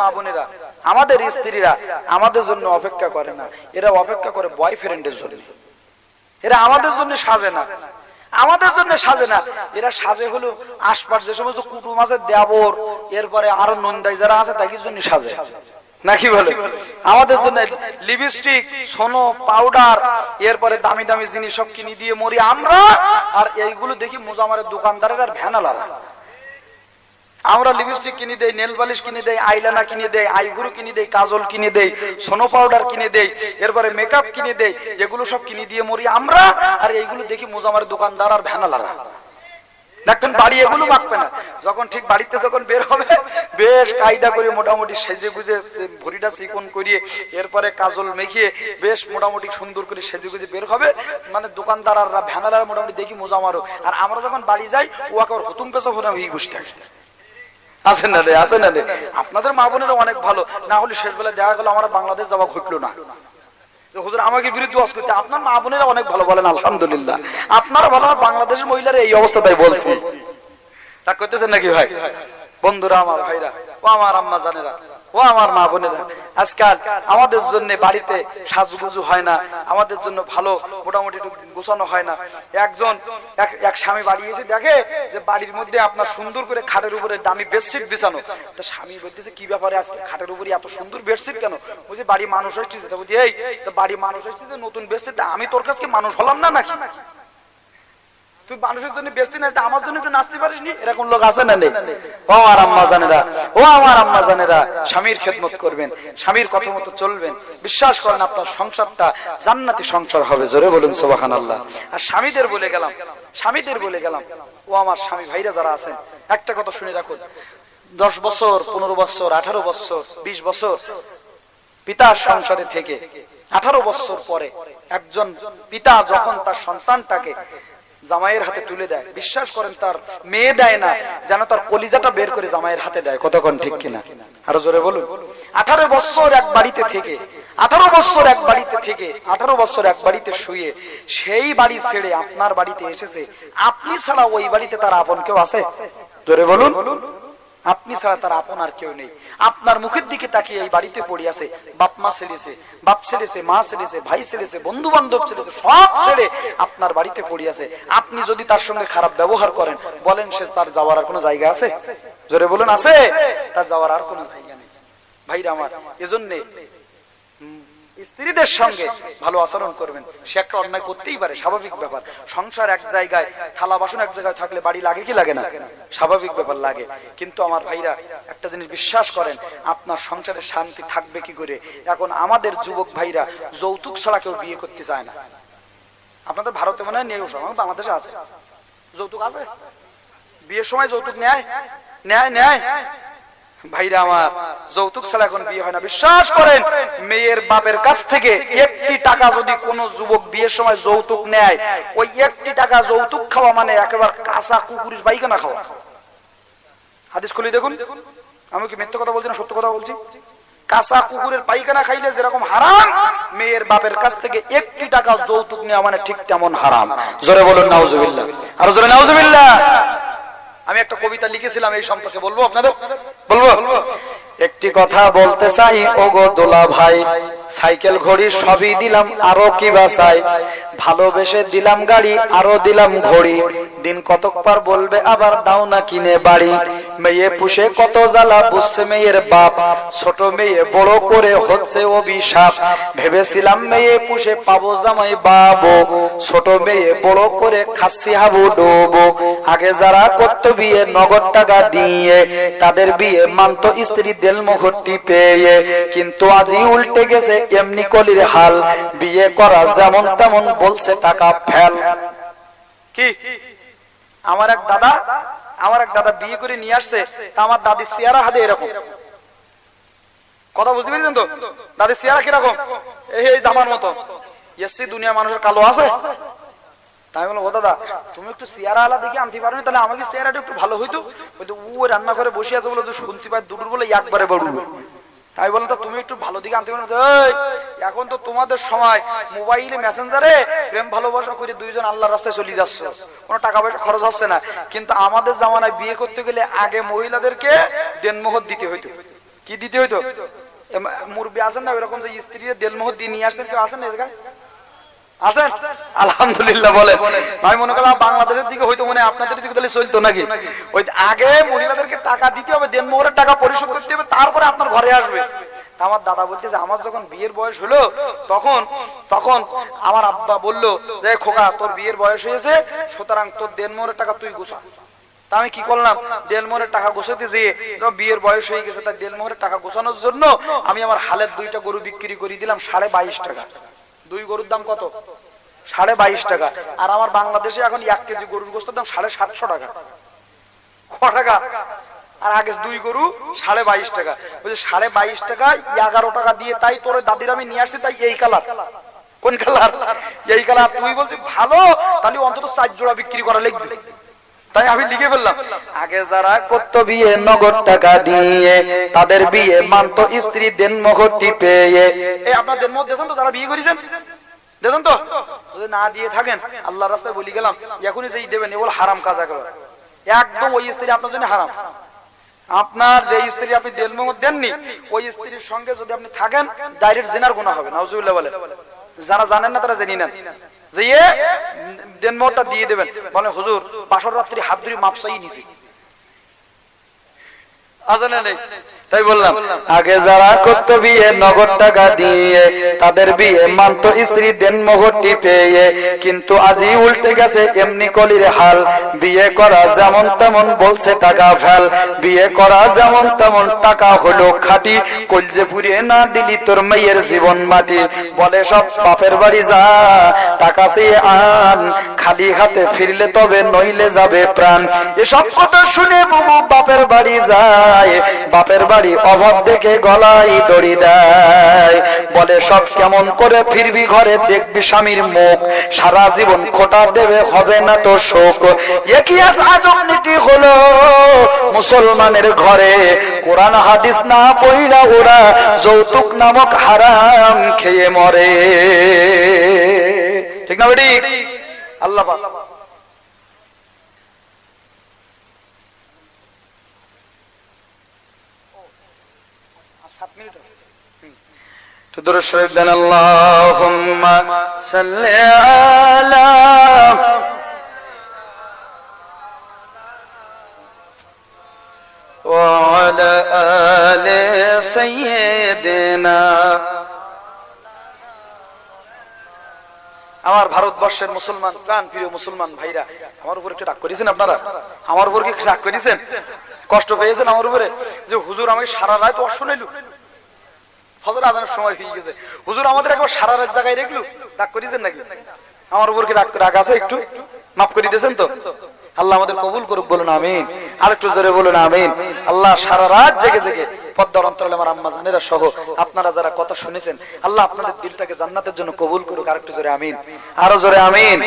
মা বোনেরা, আমাদের স্ত্রীরা আমাদের জন্য অপেক্ষা করে না। এরা অপেক্ষা করে বয়ফ্রেন্ডের জন্য। এরা আমাদের জন্য সাজে না। আমাদের জন্য সাজে না। এরা সাজে হলো আশপাশ যে সমস্ত কুটুম আছে, দেবর, এরপরে আরও নন্দাই যারা আছে, তাদের জন্য সাজে। নাকি বলে? আমাদের জন্য লিপস্টিক সোনো পাউডার এরপরে দামি দামি জিনিস সব কিনে দিয়ে মরি আমরা, আর এইগুলো দেখি মোজামারের দোকানদারের আর ভ্যানালারা। আমরা লিপস্টিক কিনে দেই, নেল পালিশ কিনে দেই আইলানা কিনে দেই, আইগুরু কিনে দেই, কাজল কিনে দেই, সোনো পাউডার কিনে দেই, এরপরে মেকআপ কিনে দেই এগুলো সব কিনে দিয়ে মরি আমরা, আর এইগুলো দেখি মোজামার দোকানদার আর ভ্যানালারা। দেখবেন বাড়ি এগুলো মাখবে না। যখন ঠিক বাড়িতে যখন বের হবে, বেশ কায়দা করে মোটামুটি সেজে গুজে ভরিটা চিকন করিয়ে, এরপরে কাজল মেখিয়ে বেশ মোটামুটি সুন্দর করে সেজে গুজে বের হবে। মানে দোকানদার আর ভ্যানালার মোটামুটি দেখি মোজা মারো আর আমরা যখন বাড়ি যাই, ও একেবারে হুতুম পেশা হয়ে বসে থাকে। আছেন না রে আছেন না রে। আপনাদের মা বোনেরা অনেক ভালো। না হলে শেষ বেলা দেখা গেল আমার বাংলাদেশ যাওয়া ঘটলো না। হুজুর আমাকে বিরুদ্ধে ওয়াজ করতে আপনার মা বোনেরা অনেক ভালো বলেন আলহামদুলিল্লাহ। আপনারা ভালো বাংলাদেশের মহিলারা এই অবস্থা তাই বলছে। তা করতেছেন নাকি ভাই? বন্ধুরা আমার ভাইরা ও আমার আম্মা জানেরা। ও আমার মা বোনেরা, আজকাল আমাদের জন্য বাড়িতে সাজুগুজু হয় না, আমাদের জন্য ভালো মোটামুটি গোছানো হয় না। একজন, এক স্বামী বাড়ি এসে দেখে যে বাড়ির মধ্যে আপনার সুন্দর করে খাটের উপরে দামি বেডশিট বিছানো। তা স্বামী বলতেছে, কি ব্যাপারে আজকে খাটের উপরে এত সুন্দর বেডশিট কেন? বলছে বাড়ি মানুষ এসেছে তা বলছি, এই, তো বাড়ি মানুষ এসেছে নতুন বেডশিট আমি তোর কাছে মানুষ হলাম না নাকি? তুই মানুষের জন্য বেশি না আমার জন্য একটু নাচতে পারিস নি? এরকম লোক আছে না নেই? ও আমার আম্মা জানেরা ও আমার আম্মা জানেরা স্বামীর খেদমত করবেন স্বামীর কথা মতো চলবেন বিশ্বাস করেন আপনার সংসারটা জান্নাতি সংসার হবে জোরে বলুন সোবাহান আল্লাহ আর স্বামীদের বলে গেলাম স্বামীদের বলে গেলাম ও আমার স্বামী ভাইরা যারা আছেন একটা কথা শুনে রাখুন। দশ বছর পনেরো বছর আঠারো বছর বিশ বছর পিতার সংসারে থেকে আঠারো বছর পরে একজন পিতা যখন তার সন্তানটাকে জামাইয়ের হাতে তুলে দেয়। বিশ্বাস করেন, তার মেয়ে দেয় না, যেন তার কলিজাটা বের করে জামাইয়ের হাতে দেয়। কতক্ষণ ঠিক কিনা? আরও জোরে বলুন। আঠারো বছর এক বাড়িতে থেকে, আঠারো বছর এক বাড়িতে থেকে, আঠারো বছর এক বাড়িতে শুয়ে, সেই বাড়ি ছেড়ে আপনার বাড়িতে এসেছে। আপনি ছাড়া ওই বাড়িতে তার আপন কেউ আছে? জোরে বলুন। আপনি ছাড়া তার আপন আর কেউ নেই। আপনার মুখের দিকে তাকিয়ে এই বাড়িতে পড়ে আছে। বাপ, মা ছেড়েছে, বাপ ছেড়েছে, মা ছেড়েছে, ভাই ছেড়েছে বন্ধু বান্ধব ছেড়েছে, সব ছেড়ে আপনার বাড়িতে পড়ে আছে। আপনি যদি তার সঙ্গে খারাপ ব্যবহার করেন, বলেন সে তার যাওয়ার আর কোনো জায়গা আছে? জোরে বলেন, আছে? তার যাওয়ার আর কোনো জায়গা নেই। ভাইরা আমার, এজন্যে স্ত্রীদের সঙ্গে ভালো আচরণ করবেন। সে একটা অন্যায় করতেই পারে, স্বাভাবিক ব্যাপার। সংসার এক জায়গায়, থালা বাসন এক জায়গায় থাকলে বাড়ি লাগে কি লাগে না? স্বাভাবিক ব্যাপার লাগে। কিন্তু আমার ভাইরা একটা জিনিস বিশ্বাস করেন, আপনার সংসারে শান্তি থাকবে কি করে? এখন আমাদের যুবক ভাইরা যৌতুক ছাড়া কেউ বিয়ে করতে চায় না। আপনাদের ভারতে মনে হয় নেই ওসব বাংলাদেশে আছে। যৌতুক আছে? বিয়ের সময় যৌতুক নেয়? নেয় নেয়? ভাইরা আমার, যৌতুক ছাড়া এখন বিয়ে হয় না। বিশ্বাস করেন, মেয়ের বাপের কাছ থেকে একটি টাকা যদি কোনো যুবক বিয়ের সময় যৌতুক নেয়, ওই একটি টাকা যৌতুক খাওয়া মানে একেবারে কাঁচা কুকুরের পায়খানা খাওয়া। হাদিস খুলি দেখুন। আমি কি মিথ্যে কথা বলছি না সত্য কথা বলছি? কাঁচা কুকুরের পায়খানা খাইলে যেরকম হারাম, মেয়ের বাপের কাছ থেকে একটি টাকা যৌতুক নেওয়া মানে ঠিক তেমন হারাম। জোরে বলুন, নাউজুবিল্লাহ। আর জোরে, নাউজুবিল্লাহ। আমি একটা কবিতা লিখেছিলাম, এই সম্পর্কে বলব আপনাদের। বলব? একটি কথা বলতে চাই, ওগো দোলা ভাই। সাইকেল ঘড়ি সবই দিলাম, আরও কি বাসাই ভালোবেসে দিলাম গাড়ি, আরও দিলাম ঘড়ি। দিন কতক পার বলবে, আবার দাও না কিনে বাড়ি। মেয়ে পুষে কত জ্বালা, বুঝছে মেয়ের বাপ। ছোট মেয়ে বড় করে হচ্ছে অভিশাপ। ভেবেছিলাম মেয়ে পুষে পাবো জামাই বাবো। ছোট মেয়ে বড় করে খাসি হাবু ডোবো। আগে যারা করত বিয়ে, নগদ টাকা দিয়ে, তাদের বিয়ে মানত স্ত্রী দেল মোহরটি পেয়ে। কিন্তু আজই উল্টে গেছে এমনি কলির হাল। বিয়ে করা যেমন তেমন বলছে টাকা ফেল। কি? আমার এক দাদা, আমার এক দাদা বিয়ে করে নিয়ে আসছে, তা আমার দাদি চেয়ারা হাতে এরকম। কথা বুঝতে পেরেছেন তো? দাদি চেয়ারা কীরকম? এই জামার মতো। এসছি দুনিয়া মানুষের কালো আছে? তাই বললাম, ও দাদা, তুমি একটু চেয়ারা আলা দেখে আনতে পারো তাহলে আমাকে চেয়ারাটা একটু ভালো হইতো। ও রান্না করে বসে আছে বলে শুনতে দুটোর বলে একবারে বড়ুবে তাই বললাম তো, তুমি একটু ভালো দিকে আনতে পারো। এখন তো তোমাদের সময়। মোবাইলে মেসেঞ্জারে প্রেম ভালোবাসা করে দুইজন আল্লাহ রাস্তায় চলে যাচ্ছে। কোনো টাকা পয়সা খরচ হচ্ছে না। কিন্তু আমাদের জামানায় বিয়ে করতে গেলে আগে মহিলাদেরকে দেনমোহর দিতে হইতো। কি দিতে হইতো? মুরবি আছেন না ওইরকম যে স্ত্রী দেনমোহর দিয়ে নিয়ে আসছেন? কেউ আসেন না এই জায়গায়? আছেন আলহামদুলিল্লাহ বলে মনে বাংলাদেশের দিকে হয়তো মনে আপনাদের দিকে তাহলে চলতো নাকি? ওই আগে মহিলাদেরকে টাকা দিতে হবে দেনমোহরের টাকা পরিশোধ করতে হবে, তারপরে আপনার ঘরে আসবে। আমার দাদা বলছে যে আমার যখন বিয়ের বয়স হলো, তখন তখন আমার আব্বা বলল, যে খোকা, তোর বিয়ের বয়স হয়েছে, সুতরাং তোর দেনমোহরের টাকা তুই গুছা। তা আমি কি করলাম? দেলমোহরের টাকা গোছাতে যেয়ে বিয়ের বয়স হয়ে গেছে তাই দেলমোহরের টাকা গোছানোর জন্য আমি আমার হালের দুইটা গরু বিক্রি করে দিলাম সাড়ে বাইশ টাকা। দুই গরুর দাম কত? সাড়ে বাইশ টাকা। আর আমার বাংলাদেশে এখন এক কেজি গরুর গোস্তের দাম সাড়ে সাতশো টাকা। টাকা? আর আগে দুই গরু সাড়ে বাইশ টাকা। বলছে, সাড়ে বাইশ টাকা এগারো টাকা দিয়ে তাই তোর দাদির আমি নিয়ে আসছি, তাই এই কালার। কোন কালার? এই কালার। তুই বলছিস, ভালো? তাহলে অন্তত চার জোড়া বিক্রি করা লিখবি। তাই আমি লিখে ফেললাম। আগে যারা করত বিয়ে নগদ টাকা দিয়ে তাদের বিয়ে মানত স্ত্রী দেন মহটি পেয়ে। এই আপনার দেন মত তো যারা বিয়ে করেছেন? দেখেন তো যদি না দিয়ে থাকেন আল্লাহ রাস্তায় বলি গেলাম এখনই যেই দেবেন এগুলো হারাম কাজ একেবারে। একদম ওই স্ত্রী আপনার জন্য হারাম। আপনার যে স্ত্রী আপনি দেলমত দেননি ওই স্ত্রীর সঙ্গে যদি আপনি থাকেন ডাইরেক্ট জেনার গুণা হবে নাউজুবিল্লাহ বলে। যারা জানেন না তারা জেনে নেন। যে ইয়ে দেনমতটা দিয়ে দেবেন। বলে হুজুর পাশর রাত্রি হাত ধরে মাপসাই নিছি। তাই বললাম, আগে যারা করতো বিয়ে, নগদ টাকা দিয়ে, তাদের বিয়ে মানত স্ত্রী দেন মোহরটি পেয়ে। কিন্তু আজই উল্টে গেছে, এমনি কলির হাল। বিয়ে করা যেমন তেমন বলছে টাকা ফেল বিয়ে করা যেমন তেমন টাকা হলো খাটি। কলজে না দিলি তোর মেয়ের জীবন মাটি। বলে, সব বাপের বাড়ি যা, টাকা সে আন। খালি হাতে ফিরলে তবে নইলে যাবে প্রাণ। এসব কথা শুনে বাপের বাড়ি যায়। বাপের বাড়ি অভাব দেখে গলায় দড়ি দেয়। বলে, সব কেমন করে ফিরবি ঘরে, দেখবি স্বামীর মুখ। সারা জীবন খোটা দেবে, হবে না তো শোক। একই আজব নীতি হলো মুসলমানের ঘরে। কোরআন, হাদিস না পড়িলা ওরা যৌতুক নামক হারাম খেয়ে মরে। ঠিক না বেটি? আল্লাহ তো দূরে শরীফ দেন আল্লাহুম্মা সাল্লি আলা وعلى آل سيدنا আমার ভারতবর্ষের মুসলমান প্রাণ প্রিয় মুসলমান ভাইরা আমার উপরে কি রাগ করেছেন আপনারা আমার উপর কি রাগ করেছেন কষ্ট পেয়েছেন আমার উপরে যে হুজুর আমাকে সারা রাত অশ্ব নিল ফজর আজানের সময় হয়ে গেছে। হুজুর, আমাদের একবার সারা রাত জায়গায় রেখলু। রাগ করেছেন নাকি? আমার উপর কি রাগ রাগ আছে একটু? মাফ করে দিয়েছেন তো? আল্লাহ আমাদের কবুল করুক, বলুন আমিন। আর একটু জোরে বলুন আমিন। আল্লাহ সারা রাত জেগে জেগে পদ্মার অন্তরালে আমার আম্মা জানেরা সহ আপনারা যারা কথা শুনেছেন, আল্লাহ আপনাদের দিলটাকে জান্নাতের জন্য কবুল করুক। আর একটু জোরে আমিন। আরও জোরে আমিন।